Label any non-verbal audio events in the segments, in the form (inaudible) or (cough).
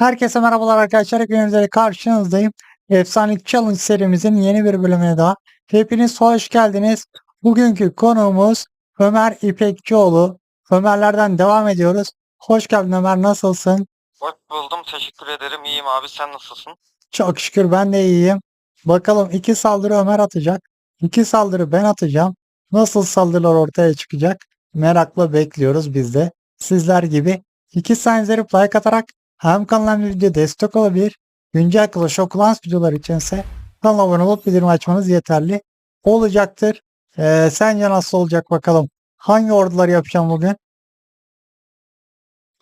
Herkese merhabalar arkadaşlar. Hepiniz üzere karşınızdayım. Efsanelik Challenge serimizin yeni bir bölümüne daha. Hepiniz hoş geldiniz. Bugünkü konuğumuz Ömer İpekçioğlu. Ömerlerden devam ediyoruz. Hoş geldin Ömer. Nasılsın? Hoş buldum. Teşekkür ederim. İyiyim abi. Sen nasılsın? Çok şükür ben de iyiyim. Bakalım iki saldırı Ömer atacak. İki saldırı ben atacağım. Nasıl saldırılar ortaya çıkacak? Merakla bekliyoruz biz de. Sizler gibi iki saniyleri like atarak hem de video destek olabilir. Güncel Clash of Clans videoları içinse kanala abone olup bildirim açmanız yeterli olacaktır. Ee, sence nasıl olacak bakalım? Hangi orduları yapacağım bugün?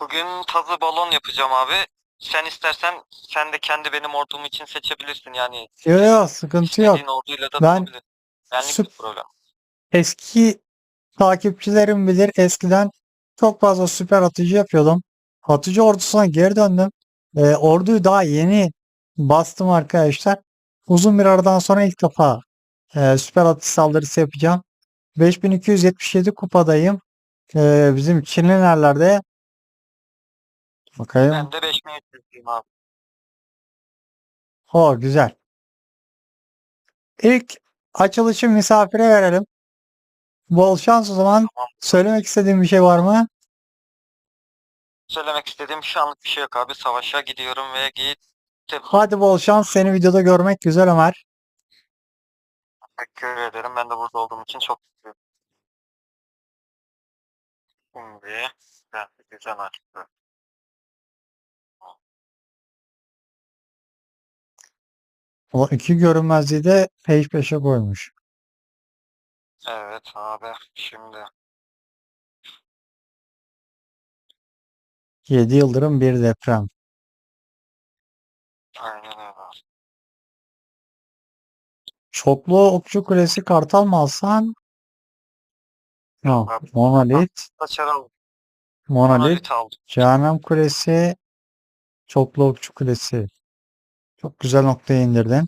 Bugün tazı balon yapacağım abi. Sen istersen sen de kendi benim ordum için seçebilirsin. Yani Yok yok sıkıntı yok. istediğin orduyla da Ben yapabilirsin. Benlik süp- problem. eski takipçilerim bilir eskiden çok fazla süper atıcı yapıyordum. Atıcı ordusuna geri döndüm. Ee, orduyu daha yeni bastım arkadaşlar. Uzun bir aradan sonra ilk defa e, süper atış saldırısı yapacağım. 5277 kupadayım. Ee, bizim Çinlilerlerde bakayım. Ben de 5300'lüyüm abi. O güzel. İlk açılışı misafire verelim. Bol şans o zaman. Söylemek istediğim bir şey var mı? Söylemek istediğim şu anlık bir şey yok abi. Savaşa gidiyorum ve gittim. Hadi bol şans. Seni videoda görmek güzel Ömer. Teşekkür ederim. Ben de burada olduğum için çok mutluyum. Şimdi ben güzel açtı. O iki görünmezliği de peş peşe koymuş. Evet abi. Şimdi 7 yıldırım bir deprem. aynen öyle. Çoklu okçu kulesi kartal mı alsan? Yok. Abi. Monolit. Aldım. Monolit. Monolit aldım. Cehennem kulesi. Çoklu okçu kulesi. Çok güzel noktaya indirdin.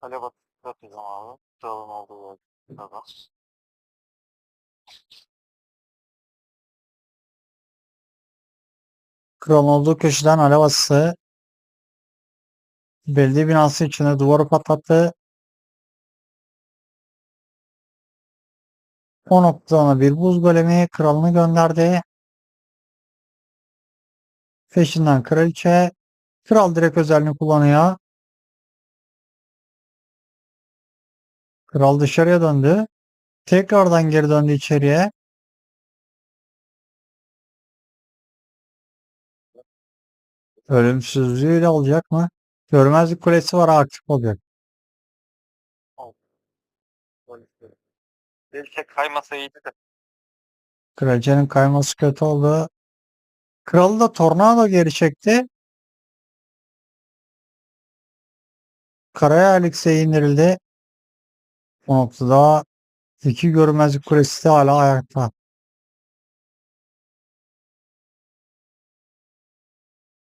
Kale bak atacağım abi. Dağın olduğu yerde. Kral olduğu köşeden alev asısı. Belediye binası içinde duvarı patlattı. O noktadan bir buz golemi kralını gönderdi. Peşinden kraliçe. Kral direkt özelliğini kullanıyor. Kral dışarıya döndü. Tekrardan geri döndü içeriye. Ölümsüzlüğüyle olacak mı? Görmezlik kulesi var aktif olacak. Belki kaymasa iyiydi de. Kraliçenin kayması kötü oldu. Kralı da tornado geri çekti. Karaya Alex'e indirildi. O noktada iki görmezlik kulesi de hala ayakta.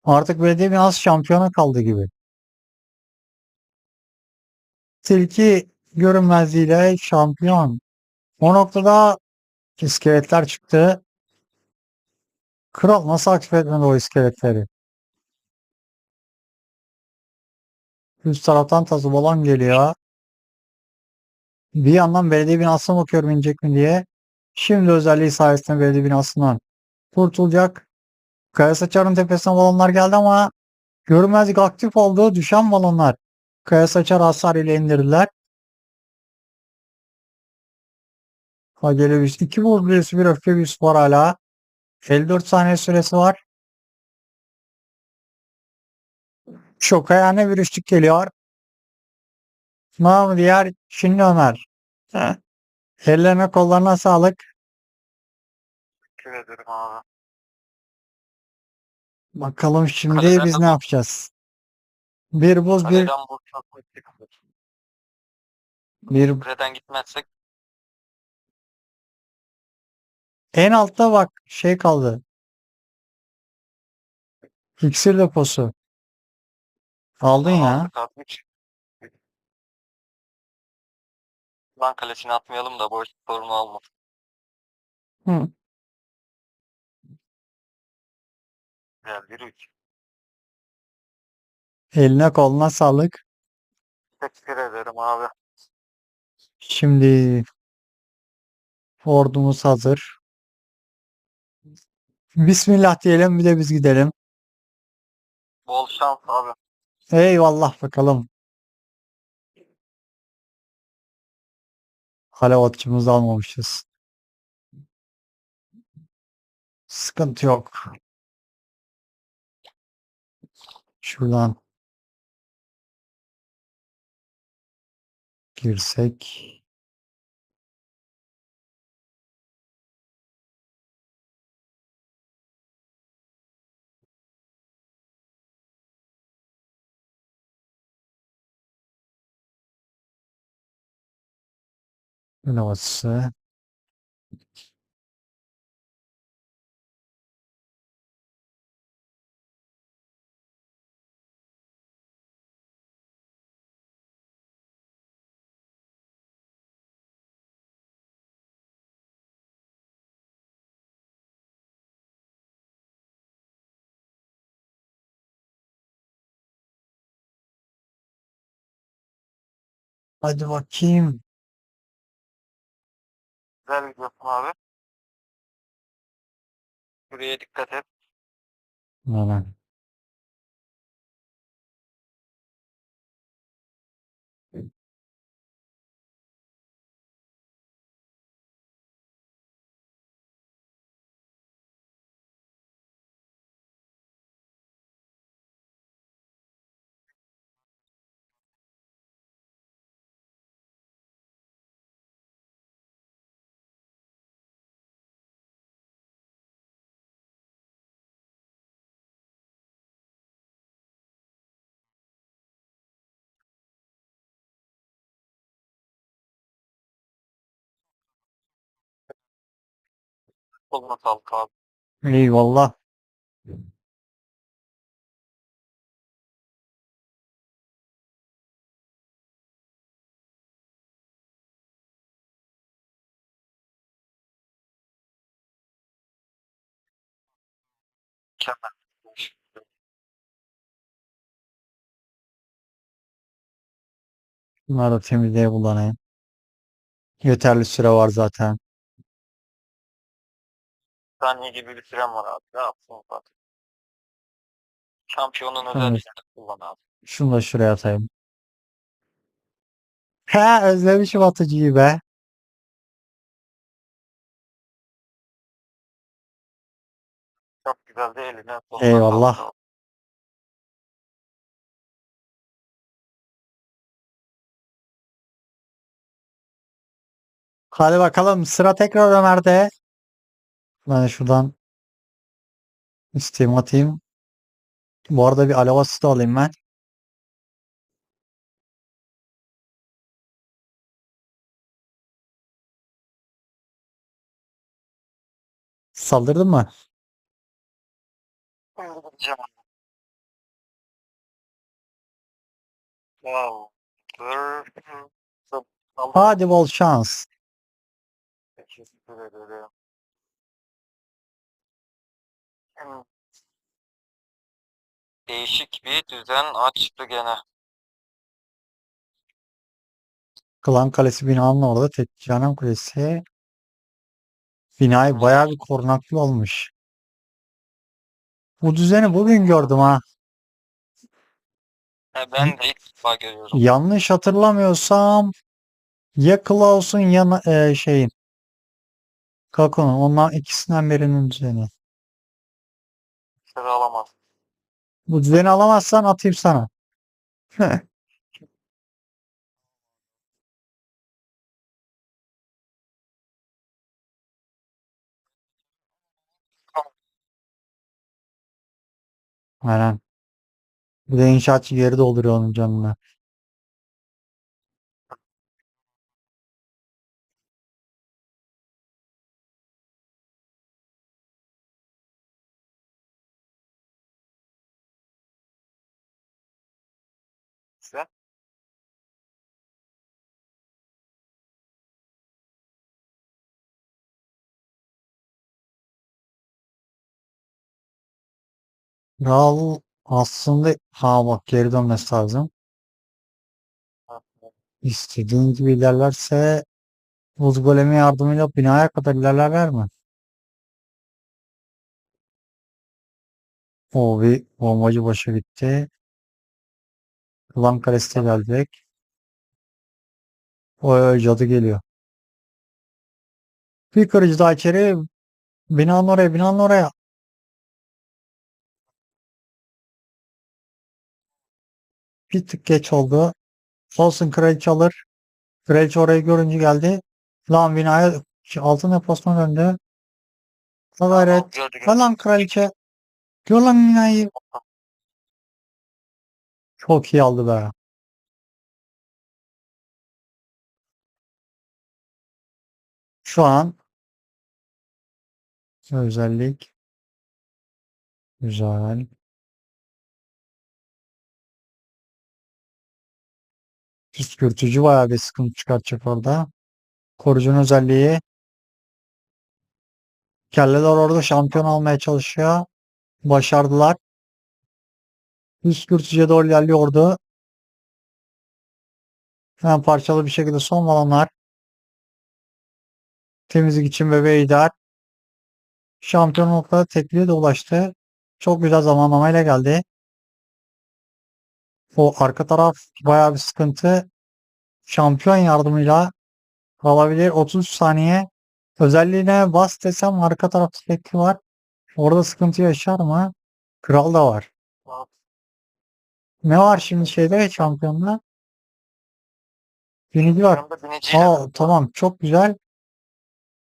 Artık belediye binası şampiyona kaldı gibi. Tilki görünmezliğiyle şampiyon. O noktada iskeletler çıktı. Kral nasıl aktif etmedi o iskeletleri? Üst taraftan tazı balon geliyor. Bir yandan belediye binasına bakıyorum inecek mi diye. Şimdi özelliği sayesinde belediye binasından kurtulacak. Kaya saçarın tepesine balonlar geldi ama görünmezlik aktif oldu. Düşen balonlar. Kaya saçar hasar ile indirdiler. Büyüsü. 2 buz büyüsü bir öfke büyüsü var hala. 54 saniye süresi var. Çok ayağına bir üçlük geliyor. Namı diğer Çinli Ömer. Ellerine kollarına sağlık. Teşekkür ederim abi. Bakalım şimdi Kaleden biz ne yapacağız? Bir buz bir, Kaleden bu çok bir Kuleden gitmezsek en altta bak şey kaldı. İksir deposu. Aldın ya. aldık. Lan kalesini atmayalım da boş sorunu alma. Hı. Güzel bir üç. Eline koluna sağlık. Teşekkür ederim abi. Şimdi ordumuz hazır. Bismillah diyelim bir de biz gidelim. Bol şans abi. Eyvallah bakalım. Halavatçımızı almamışız. Sıkıntı yok. Şuradan girsek. Halavatçısı. Hadi bakayım. Güzel gidiyorsun abi. Buraya dikkat et. Hemen. Koluna sağlık abi. Eyvallah. Mükemmel. Bunları da temizliğe kullanayım. Yeterli süre var zaten. Saniye gibi bir sürem var abi. Yapsın zaten. Şampiyonun Evet. özelliklerini kullan abi. Şunu da şuraya atayım. He özlemişim atıcıyı be. Çok güzel de eline Eyvallah. Hadi bakalım sıra tekrar Ömer'de. Ben şuradan isteğimi atayım. Bu arada bir alev asisti alayım ben. Saldırdın mı? Wow. Hadi bol şans. Teşekkür ederim. Değişik bir düzen açtı gene. Klan Kalesi binanın orada Tekkânem Kulesi. Binayı bayağı bir korunaklı olmuş. Bu düzeni bugün gördüm ha. E, ben de ilk defa görüyorum. Yanlış hatırlamıyorsam ya Klaus'un ya e, şeyin Kako'nun ondan ikisinden birinin düzeni. Sıra alamaz. Bu düzeni alamazsan atayım sana. (laughs) Aynen. Bu da inşaatçı geri dolduruyor onun canını. Kral aslında ha bak geri dönmesi lazım. İstediğin gibi ilerlerse buz golemi yardımıyla binaya kadar ilerlerler mi? O bir bombacı başı gitti. Klan kalesi gelecek. O cadı geliyor. Bir kırıcı daha içeri. Binanın oraya, binanın oraya. Bir tık geç oldu. Olsun kraliçe alır. Kraliçe orayı görünce geldi. Lan binaya altın deposuna döndü. Gayret. Lan kraliçe. Gör lan binayı. Çok iyi aldı be. Şu an özellik güzel. Püskürtücü bayağı bir sıkıntı çıkartacak orada. Korucunun özelliği. Kelleler orada şampiyon almaya çalışıyor. Başardılar. Püskürtücüye doğru ilerliyordu. Hemen parçalı bir şekilde son alanlar. Temizlik için bebeği idare. Şampiyonlukta tekliğe de ulaştı. Çok güzel zamanlamayla geldi. O arka taraf bayağı bir sıkıntı. Şampiyon yardımıyla alabilir. 33 saniye. Özelliğine bas desem arka tarafta tekli var. Orada sıkıntı yaşar mı? Kral da var. Ne var şimdi şeyde şampiyonda? Binici var. Aa tamam çok güzel.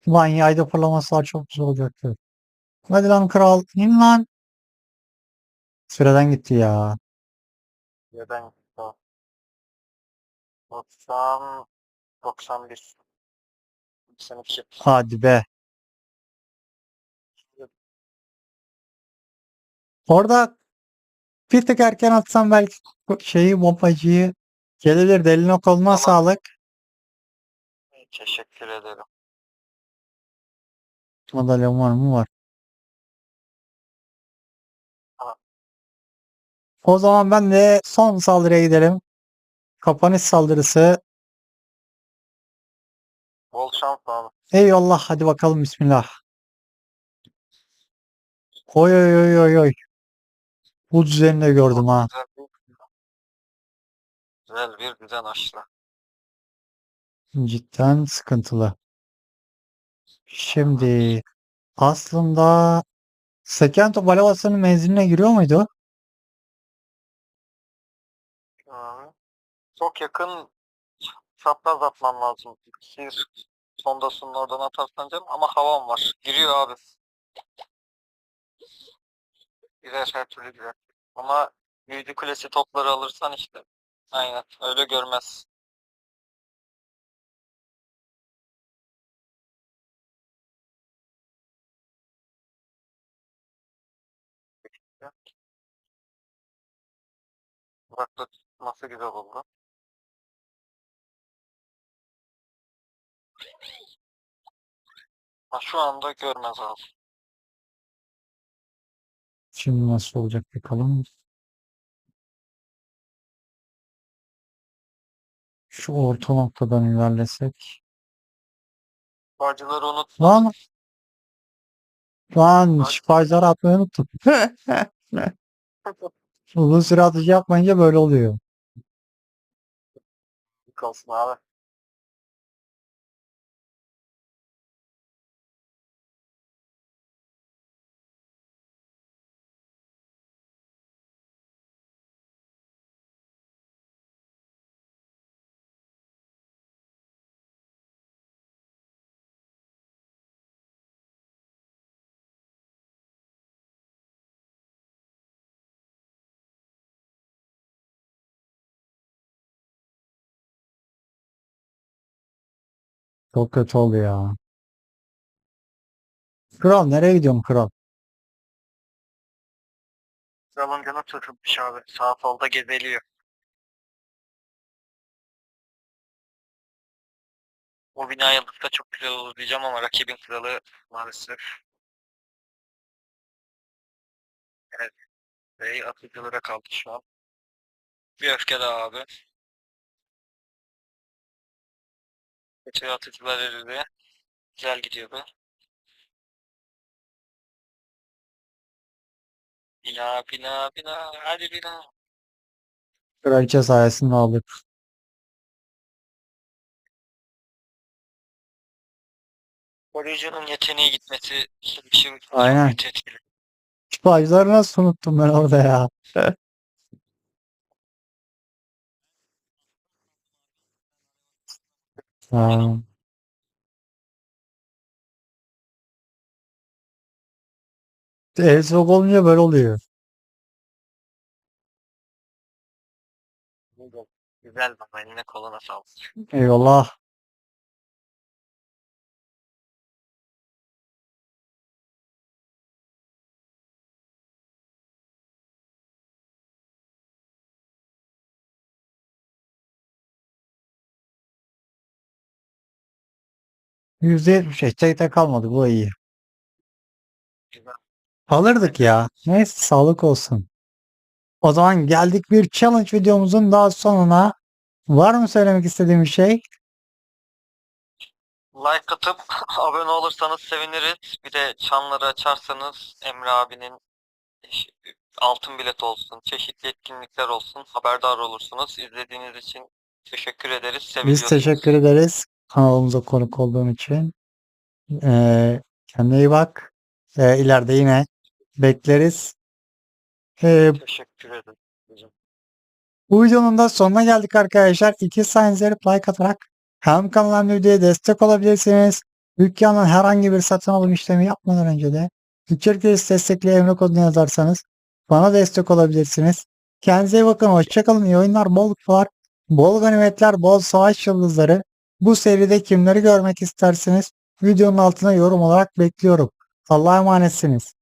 Lan yayda fırlaması çok güzel olacaktı. Hadi lan kral in lan. Süreden gitti ya. Neden? 90 91 92 Hadi be. Orada bir tık erken atsam belki şeyi bombacıyı gelebilir. Eline koluna Tamam. sağlık. Teşekkür ederim. Madalyon var mı? Var. O zaman ben de son saldırıya gidelim. Kapanış saldırısı. Bol şans abi. Eyvallah hadi bakalım bismillah. Oy oy oy oy oy. Bu düzeni de gördüm ha. Güzel bir, düzen aşıla. Cidden sıkıntılı. Şimdi aslında Sekento Balavası'nın menziline giriyor muydu? Çok yakın çapraz atman lazım. Siz sondasının oradan atarsan canım ama havan var. Giriyor abi. Girer her türlü girer. Ama büyücü kulesi topları alırsan işte. Aynen öyle görmez. Uzakta tutması güzel oldu. Ha, şu anda görmez abi. Şimdi nasıl olacak bakalım. Şu orta noktadan ilerlesek. Bağcıları unutma. Lan lan şifacıları atmayı unuttum. (laughs) Uzun süre atıcı yapmayınca böyle oluyor. Kalsın abi. Çok kötü oldu ya. Kral nereye gidiyorsun kral? Kralın canı tutulmuş abi. Sağ solda gezeliyor. O bina yıldızda çok güzel olur diyeceğim ama rakibin kralı maalesef. Evet. Bey atıcılara kaldı şu an. Bir öfke daha abi. Kötü atıcılar eridi. Güzel gidiyor bu. Bina bina bina hadi bina. Kraliçe sayesinde aldık. Kolejinin yeteneği gitmesi bir şey Aynen. etkili. Şifacıları nasıl unuttum ben orada ya. (laughs) Ha. El soğuk olunca böyle oluyor. Güzel baba eline koluna sağlık. Eyvallah. %70 eşekte kalmadı. Bu iyi. Alırdık ya. Neyse sağlık olsun. O zaman geldik bir challenge videomuzun daha sonuna. Var mı söylemek istediğim bir şey? Like atıp (laughs) abone olursanız seviniriz. Bir de çanları açarsanız Emre abinin altın bilet olsun, çeşitli etkinlikler olsun. Haberdar olursunuz. İzlediğiniz için teşekkür ederiz. Biz teşekkür ederiz kanalımıza konuk olduğun için. Ee, kendine iyi bak. Ee, ileride yine bekleriz. Ee, Teşekkür ederim. hocam. bu videonun da sonuna geldik arkadaşlar. İki sayenize like atarak hem kanal hem de videoya destek olabilirsiniz. Dükkanın herhangi bir satın alım işlemi yapmadan önce de içerik destekli emre kodunu yazarsanız bana destek olabilirsiniz. Kendinize iyi bakın. Hoşçakalın. İyi oyunlar, bol kutular, bol ganimetler, bol savaş yıldızları. Bu seride kimleri görmek istersiniz? Videonun altına yorum olarak bekliyorum. Allah'a emanetsiniz.